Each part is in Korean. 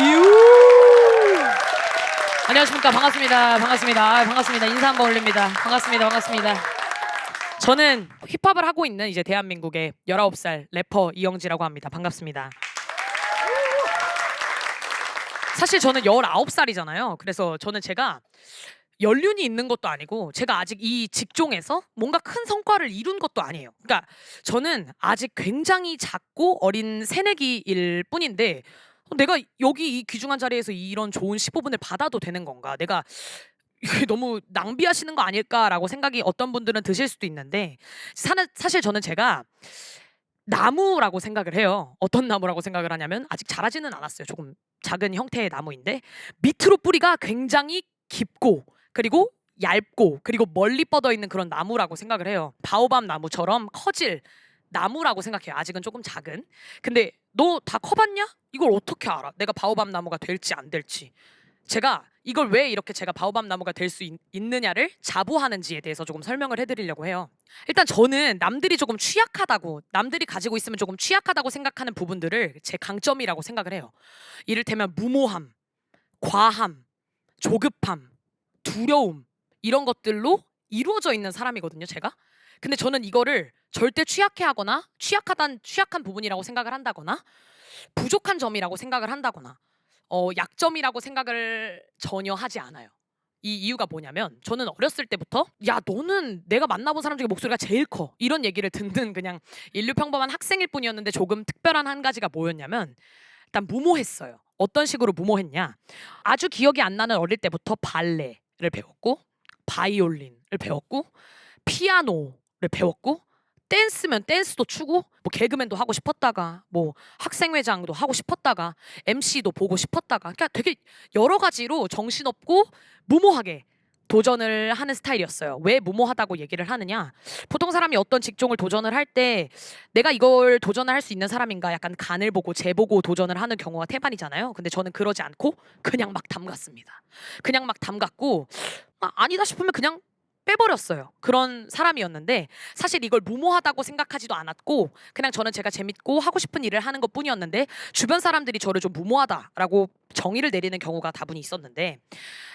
유. 안녕하십니까. 반갑습니다. 반갑습니다. 아, 반갑습니다. 인사 한번 올립니다. 반갑습니다. 반갑습니다. 저는 힙합을 하고 있는 이제 대한민국의 19살 래퍼 이영지라고 합니다. 반갑습니다. 사실 저는 19살이잖아요. 그래서 저는 제가 연륜이 있는 것도 아니고 제가 아직 이 직종에서 뭔가 큰 성과를 이룬 것도 아니에요. 그러니까 저는 아직 굉장히 작고 어린 새내기일 뿐인데 내가 여기 이 귀중한 자리에서 이런 좋은 15분을 받아도 되는 건가? 내가 이게 너무 낭비하시는 거 아닐까라고 생각이 어떤 분들은 드실 수도 있는데 사는, 사실 저는 제가 나무라고 생각을 해요. 어떤 나무라고 생각을 하냐면 아직 자라지는 않았어요. 조금 작은 형태의 나무인데 밑으로 뿌리가 굉장히 깊고 그리고 얇고 그리고 멀리 뻗어 있는 그런 나무라고 생각을 해요. 바오밤 나무처럼 커질 나무라고 생각해요. 아직은 조금 작은. 근데 너 다 커봤냐? 이걸 어떻게 알아? 내가 바오밤 나무가 될지 안 될지. 제가 이걸 왜 이렇게 제가 바오밤 나무가 될 수 있느냐를 자부하는지에 대해서 조금 설명을 해드리려고 해요. 일단 저는 남들이 조금 취약하다고, 남들이 가지고 있으면 조금 취약하다고 생각하는 부분들을 제 강점이라고 생각을 해요. 이를테면 무모함, 과함, 조급함, 두려움 이런 것들로 이루어져 있는 사람이거든요, 제가. 근데 저는 이거를 절대 취약해 하거나 취약하단 취약한 부분이라고 생각을 한다거나 부족한 점이라고 생각을 한다거나 어, 약점이라고 생각을 전혀 하지 않아요. 이 이유가 뭐냐면 저는 어렸을 때부터 야 너는 내가 만나본 사람 중에 목소리가 제일 커 이런 얘기를 듣는 그냥 인류 평범한 학생일 뿐이었는데 조금 특별한 한 가지가 뭐였냐면 일단 무모했어요. 어떤 식으로 무모했냐? 아주 기억이 안 나는 어릴 때부터 발레를 배웠고 바이올린을 배웠고 피아노를 배웠고 댄스면 댄스도 추고 뭐 개그맨도 하고 싶었다가 뭐 학생회장도 하고 싶었다가 MC도 보고 싶었다가 그러니까 되게 여러 가지로 정신없고 무모하게 도전을 하는 스타일이었어요. 왜 무모하다고 얘기를 하느냐? 보통 사람이 어떤 직종을 도전을 할 때 내가 이걸 도전을 할 수 있는 사람인가 약간 간을 보고 재보고 도전을 하는 경우가 태반이잖아요. 근데 저는 그러지 않고 그냥 막 담갔습니다. 그냥 막 담갔고 아, 아니다 싶으면 그냥 빼버렸어요. 그런 사람이었는데 사실 이걸 무모하다고 생각하지도 않았고 그냥 저는 제가 재밌고 하고 싶은 일을 하는 것 뿐이었는데 주변 사람들이 저를 좀 무모하다라고 정의를 내리는 경우가 다분히 있었는데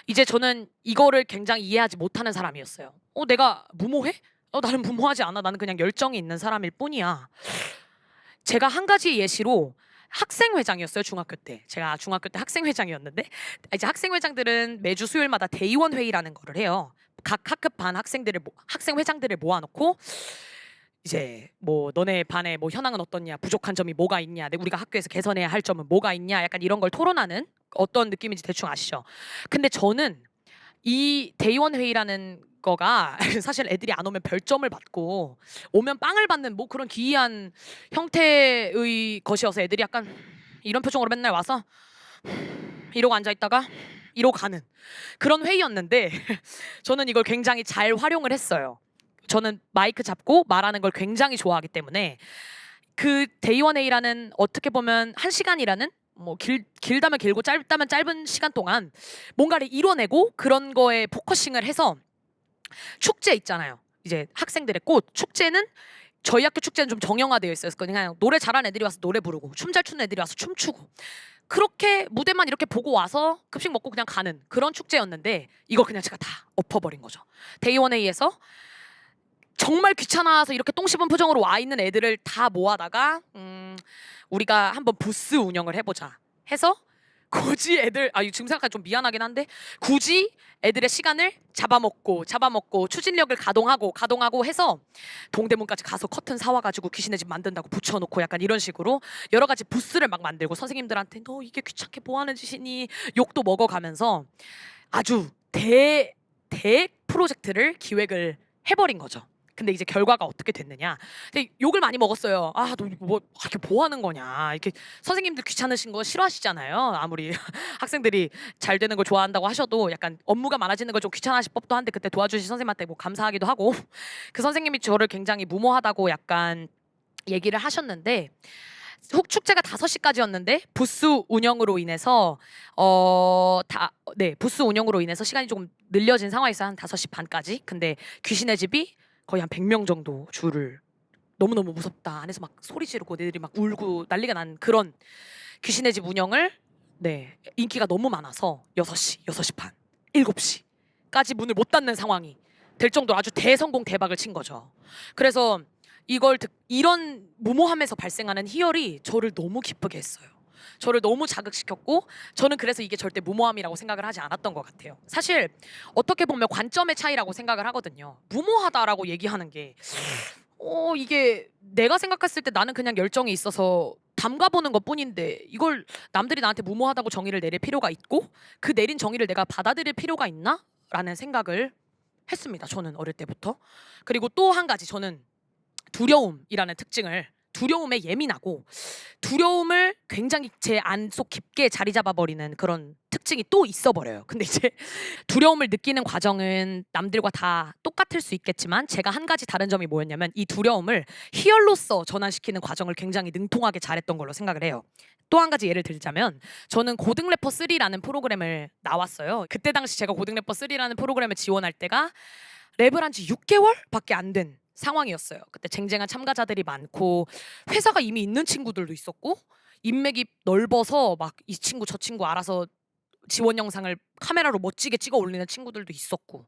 이제 저는 이거를 굉장히 이해하지 못하는 사람이었어요. 어 내가 무모해? 어 나는 무모하지 않아. 나는 그냥 열정이 있는 사람일 뿐이야. 제가 한 가지 예시로 학생회장이었어요 중학교 때 제가 중학교 때 학생회장이었는데 이제 학생회장들은 매주 수요일마다 대의원 회의라는 거를 해요 각 학급 반 학생들을 모- 학생 회장들을 모아놓고 이제 뭐 너네 반에 뭐 현황은 어떻냐 부족한 점이 뭐가 있냐 내- 우리가 학교에서 개선해야 할 점은 뭐가 있냐 약간 이런 걸 토론하는 어떤 느낌인지 대충 아시죠? 근데 저는 이 대의원 회의라는 거가 사실 애들이 안 오면 별점을 받고 오면 빵을 받는 뭐 그런 기이한 형태의 것이어서 애들이 약간 이런 표정으로 맨날 와서 이러고 앉아 있다가 이러고 가는 그런 회의였는데 저는 이걸 굉장히 잘 활용을 했어요. 저는 마이크 잡고 말하는 걸 굉장히 좋아하기 때문에 그 회의라는 어떻게 보면 한 시간이라는 뭐 길, 길다면 길고 짧다면 짧은 시간 동안 뭔가를 이뤄내고 그런 거에 포커싱을 해서 축제 있잖아요. 이제 학생들의 꽃 축제는 저희 학교 축제는 좀 정형화되어 있어요. 그냥 노래 잘하는 애들이 와서 노래 부르고 춤 잘 추는 애들이 와서 춤 추고 그렇게 무대만 이렇게 보고 와서 급식 먹고 그냥 가는 그런 축제였는데 이걸 그냥 제가 다 엎어버린 거죠. 대의원회의에서 정말 귀찮아서 이렇게 똥 씹은 표정으로 와 있는 애들을 다 모아다가 음, 우리가 한번 부스 운영을 해보자 해서 굳이 애들 아 이거 지금 생각하면 좀 미안하긴 한데 굳이 애들의 시간을 잡아먹고 잡아먹고 추진력을 가동하고 가동하고 해서 동대문까지 가서 커튼 사와가지고 귀신의 집 만든다고 붙여놓고 약간 이런 식으로 여러 가지 부스를 막 만들고 선생님들한테 너 이게 귀찮게 뭐 하는 짓이니 욕도 먹어가면서 아주 대, 대 프로젝트를 기획을 해버린 거죠. 근데 이제 결과가 어떻게 됐느냐? 근데 욕을 많이 먹었어요. 아, 너뭐 이렇게 뭐 하는 거냐? 이렇게 선생님들 귀찮으신 거 싫어하시잖아요. 아무리 학생들이 잘 되는 걸 좋아한다고 하셔도 약간 업무가 많아지는 걸 좀 귀찮아하실 법도 한데 그때 도와주신 선생님한테 뭐 감사하기도 하고 그 선생님이 저를 굉장히 무모하다고 약간 얘기를 하셨는데 훅 축제가 5시까지였는데 부스 운영으로 인해서 어다네 부스 운영으로 인해서 시간이 조금 늘려진 상황에서 한 5시 반까지 근데 귀신의 집이 거의 한 100명 정도 줄을 너무너무 무섭다 안에서 막 소리 지르고 애들이 막 울고 난리가 난 그런 귀신의 집 운영을 네. 인기가 너무 많아서 6시, 6시 반, 7시까지 문을 못 닫는 상황이 될 정도로 아주 대성공 대박을 친 거죠. 그래서 이걸 듣, 이런 무모함에서 발생하는 희열이 저를 너무 기쁘게 했어요. 저를 너무 자극시켰고 저는 그래서 이게 절대 무모함이라고 생각을 하지 않았던 것 같아요. 사실 어떻게 보면 관점의 차이라고 생각을 하거든요. 무모하다라고 얘기하는 게 어, 이게 내가 생각했을 때 나는 그냥 열정이 있어서 담가보는 것 뿐인데 이걸 남들이 나한테 무모하다고 정의를 내릴 필요가 있고 그 내린 정의를 내가 받아들일 필요가 있나? 라는 생각을 했습니다. 저는 어릴 때부터. 그리고 또 한 가지 저는 두려움이라는 특징을 두려움에 예민하고 두려움을 굉장히 제 안 속 깊게 자리 잡아버리는 그런 특징이 또 있어 버려요. 근데 이제 두려움을 느끼는 과정은 남들과 다 똑같을 수 있겠지만 제가 한 가지 다른 점이 뭐였냐면 이 두려움을 희열로서 전환시키는 과정을 굉장히 능통하게 잘했던 걸로 생각을 해요. 또 한 가지 예를 들자면 저는 고등 래퍼 3라는 프로그램을 나왔어요. 그때 당시 제가 고등 래퍼 3라는 프로그램을 지원할 때가 랩을 한 지 6개월밖에 안 된 상황이었어요. 그때 쟁쟁한 참가자들이 많고 회사가 이미 있는 친구들도 있었고 인맥이 넓어서 막 이 친구 저 친구 알아서 지원 영상을 카메라로 멋지게 찍어 올리는 친구들도 있었고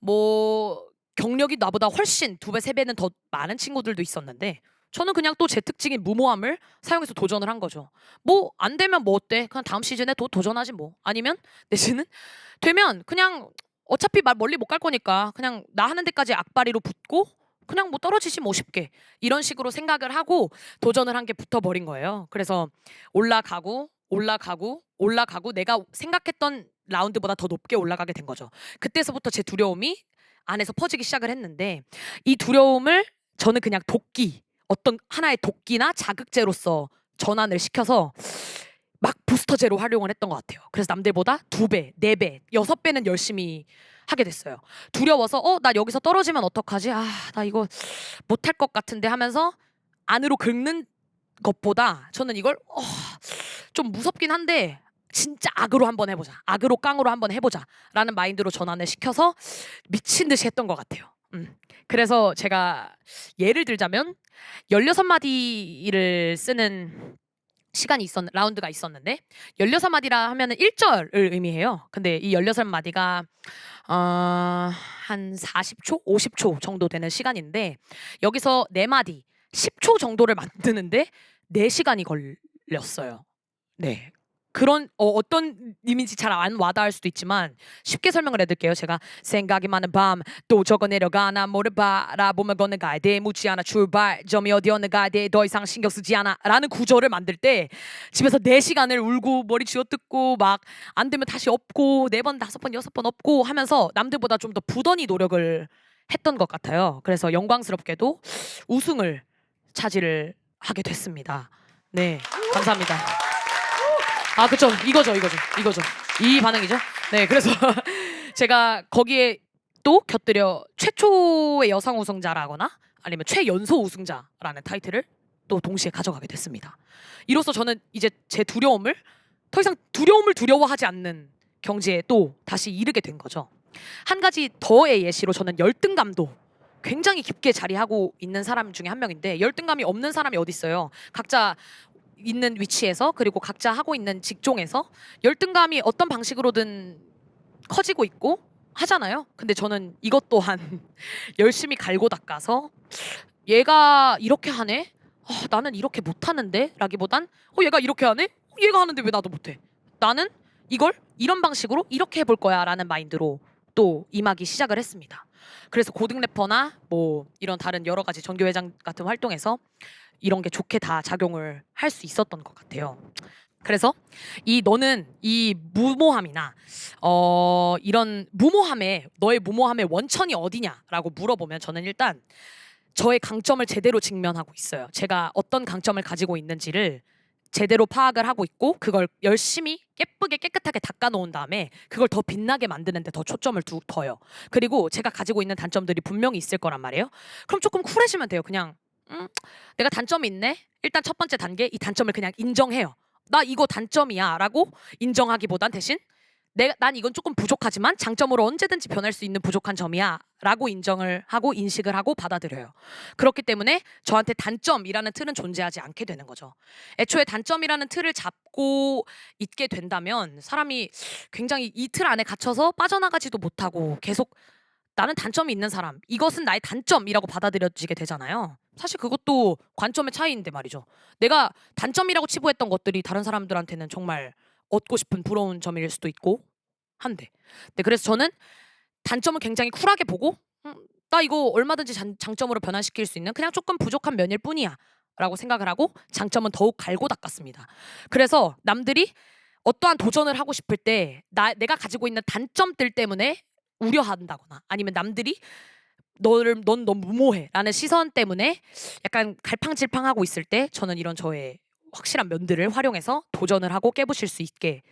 뭐 경력이 나보다 훨씬 두 배 세 배는 더 많은 친구들도 있었는데 저는 그냥 또 제 특징인 무모함을 사용해서 도전을 한 거죠. 뭐 안 되면 뭐 어때? 그냥 다음 시즌에 또 도전하지 뭐. 아니면 내지는 되면 그냥 어차피 말 멀리 못 갈 거니까 그냥 나 하는 데까지 악바리로 붙고 그냥 뭐뭐 쉽게 이런 식으로 생각을 하고 도전을 한 게 붙어버린 거예요. 그래서 올라가고 올라가고 올라가고 내가 생각했던 라운드보다 더 높게 올라가게 된 거죠. 그때서부터 제 두려움이 안에서 퍼지기 시작을 했는데 이 두려움을 저는 그냥 도끼 어떤 하나의 도끼나 자극제로서 전환을 시켜서 막 부스터제로 활용을 했던 것 같아요. 그래서 남들보다 두 배, 네 배, 여섯 배는 열심히 하게 됐어요. 두려워서 어 나 여기서 떨어지면 어떡하지? 아 나 이거 못할 것 같은데 하면서 안으로 긁는 것보다 저는 이걸 어, 좀 무섭긴 한데 진짜 악으로 한번 해보자. 악으로 깡으로 한번 해보자라는 마인드로 전환을 시켜서 미친 듯이 했던 것 같아요. 음. 그래서 제가 예를 들자면 16마디를 쓰는 시간이 있었 라운드가 있었는데 16마디라 하면은 1절을 의미해요. 근데 이 16마디가 어, 한 40초, 50초 정도 되는 시간인데 여기서 4마디 10초 정도를 만드는데 4시간이 걸렸어요. 네. 그런 어, 어떤 의미인지 잘 안 와닿을 수도 있지만 쉽게 설명을 해드릴게요. 제가 생각이 많은 밤또 적어 내려가나 뭐를 바라보면 걷는가에 대해 묻지 않아 출발 점이 어디였는가에 대해 더 이상 신경 쓰지 않아 라는 구절을 만들 때 집에서 4시간을 울고 머리 쥐어뜯고 막 안 되면 다시 업고 네번 다섯 번 여섯 번 업고 하면서 남들보다 좀 더 부단히 노력을 했던 것 같아요. 그래서 영광스럽게도 우승을 차지를 하게 됐습니다. 네, 감사합니다. 아, 그쵸. 이거죠, 이거죠, 이거죠. 이 반응이죠. 네, 그래서 제가 거기에 또 곁들여 최초의 여성 우승자라거나 아니면 최연소 우승자라는 타이틀을 또 동시에 가져가게 됐습니다. 이로써 저는 이제 제 두려움을 더 이상 두려움을 두려워하지 않는 경지에 또 다시 이르게 된 거죠. 한 가지 더의 예시로 저는 열등감도 굉장히 깊게 자리하고 있는 사람 중에 한 명인데 열등감이 없는 사람이 어디 있어요? 각자 있는 위치에서 그리고 각자 하고 있는 직종에서 열등감이 어떤 방식으로든 커지고 있고 하잖아요. 근데 저는 이것 또한 열심히 갈고 닦아서 얘가 이렇게 하네? 아, 나는 이렇게 못하는데? 라기보단 어 얘가 이렇게 하네? 어, 얘가 하는데 왜 나도 못해? 나는 이걸 이런 방식으로 이렇게 해볼 거야 라는 마인드로 또 임하기 시작을 했습니다. 그래서 고등 래퍼나 뭐 이런 다른 여러 가지 전교회장 같은 활동에서 이런 게 좋게 다 작용을 할 수 있었던 것 같아요. 그래서 이 너는 이 무모함이나 어 이런 무모함의 너의 무모함의 원천이 어디냐라고 물어보면 저는 일단 저의 강점을 제대로 직면하고 있어요. 제가 어떤 강점을 가지고 있는지를 제대로 파악을 하고 있고 그걸 열심히 예쁘게 깨끗하게 닦아 놓은 다음에 그걸 더 빛나게 만드는데 더 초점을 두, 둬요. 그리고 제가 가지고 있는 단점들이 분명히 있을 거란 말이에요. 그럼 조금 쿨해지면 돼요. 그냥 음, 내가 단점이 있네. 일단 첫 번째 단계 이 단점을 그냥 인정해요. 나 이거 단점이야라고 인정하기보단 대신 내가 난 이건 조금 부족하지만 장점으로 언제든지 변할 수 있는 부족한 점이야라고 인정을 하고 인식을 하고 받아들여요. 그렇기 때문에 저한테 단점이라는 틀은 존재하지 않게 되는 거죠. 애초에 단점이라는 틀을 잡고 있게 된다면 사람이 굉장히 이 틀 안에 갇혀서 빠져나가지도 못하고 계속 나는 단점이 있는 사람 이것은 나의 단점이라고 받아들여지게 되잖아요. 사실 그것도 관점의 차이인데 말이죠. 내가 단점이라고 치부했던 것들이 다른 사람들한테는 정말 얻고 싶은 부러운 점일 수도 있고 한데. 네, 그래서 저는 단점을 굉장히 쿨하게 보고 음, 나 이거 얼마든지 장, 장점으로 변환시킬 수 있는 그냥 조금 부족한 면일 뿐이야. 라고 생각을 하고 장점은 더욱 갈고 닦았습니다. 그래서 남들이 어떠한 도전을 하고 싶을 때 나, 내가 가지고 있는 단점들 때문에 우려한다거나 아니면 남들이 너를 넌 너무 무모해라는 시선 때문에 약간 갈팡질팡하고 있을 때 저는 이런 저의 확실한 면들을 활용해서 도전을 하고 깨부실 수 있게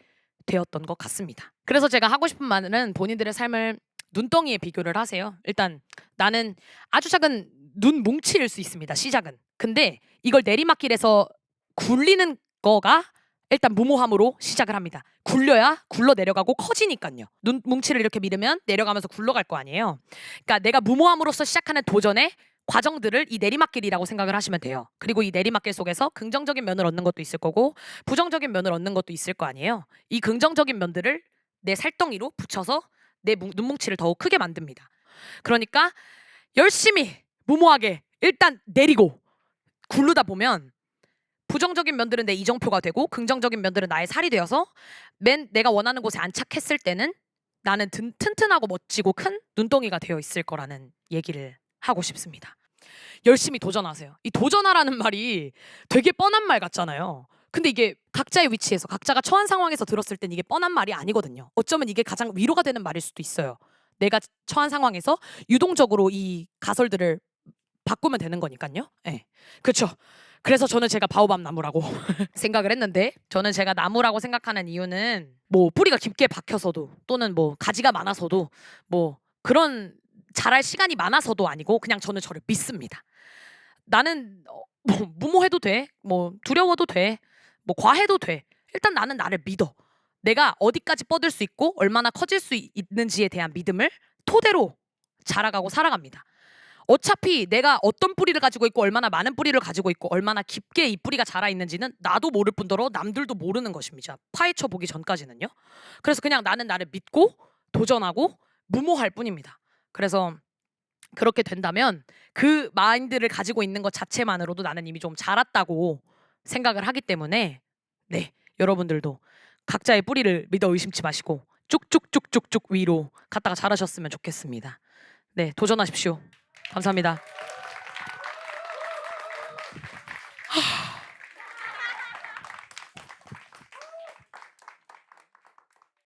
되었던 것 같습니다. 그래서 제가 하고 싶은 말은 본인들의 삶을 눈덩이에 비교를 하세요. 일단 나는 아주 작은 눈 뭉치일 수 있습니다. 시작은. 근데 이걸 내리막길에서 굴리는 거가 일단 무모함으로 시작을 합니다. 굴려야 굴러 내려가고 커지니까요. 눈 뭉치를 이렇게 밀으면 내려가면서 굴러갈 거 아니에요. 그러니까 내가 무모함으로써 시작하는 도전의 과정들을 이 내리막길이라고 생각을 하시면 돼요. 그리고 이 내리막길 속에서 긍정적인 면을 얻는 것도 있을 거고 부정적인 면을 얻는 것도 있을 거 아니에요. 이 긍정적인 면들을 내 살덩이로 붙여서 내 뭉- 눈뭉치를 더욱 크게 만듭니다. 그러니까 열심히 무모하게 일단 내리고 굴르다 보면 부정적인 면들은 내 이정표가 되고 긍정적인 면들은 나의 살이 되어서 맨 내가 원하는 곳에 안착했을 때는 나는 든, 튼튼하고 멋지고 큰 눈덩이가 되어 있을 거라는 얘기를 하고 싶습니다. 열심히 도전하세요. 이 도전하라는 말이 되게 뻔한 말 같잖아요. 근데 이게 각자의 위치에서 각자가 처한 상황에서 들었을 땐 이게 뻔한 말이 아니거든요. 어쩌면 이게 가장 위로가 되는 말일 수도 있어요. 내가 처한 상황에서 유동적으로 이 가설들을 바꾸면 되는 거니까요. 예. 그렇죠. 그래서 저는 제가 바오밤 나무라고 생각을 했는데 저는 제가 나무라고 생각하는 이유는 뭐 뿌리가 깊게 박혀서도 또는 뭐 가지가 많아서도 뭐 그런 자랄 시간이 많아서도 아니고 그냥 저는 저를 믿습니다. 나는 어, 뭐 무모해도 돼. 뭐 두려워도 돼. 뭐 과해도 돼. 일단 나는 나를 믿어. 내가 어디까지 뻗을 수 있고 얼마나 커질 수 있- 있는지에 대한 믿음을 토대로 자라가고 살아갑니다. 어차피 내가 어떤 뿌리를 가지고 있고 얼마나 많은 뿌리를 가지고 있고 얼마나 깊게 이 뿌리가 자라 있는지는 나도 모를 뿐더러 남들도 모르는 것입니다. 파헤쳐 보기 전까지는요. 그래서 그냥 나는 나를 믿고 도전하고 무모할 뿐입니다. 그래서 그렇게 된다면 그 마인드를 가지고 있는 것 자체만으로도 나는 이미 좀 자랐다고 생각을 하기 때문에 네 여러분들도 각자의 뿌리를 믿어 의심치 마시고 쭉쭉쭉쭉쭉 위로 갔다가 자라셨으면 좋겠습니다. 네 도전하십시오. 감사합니다.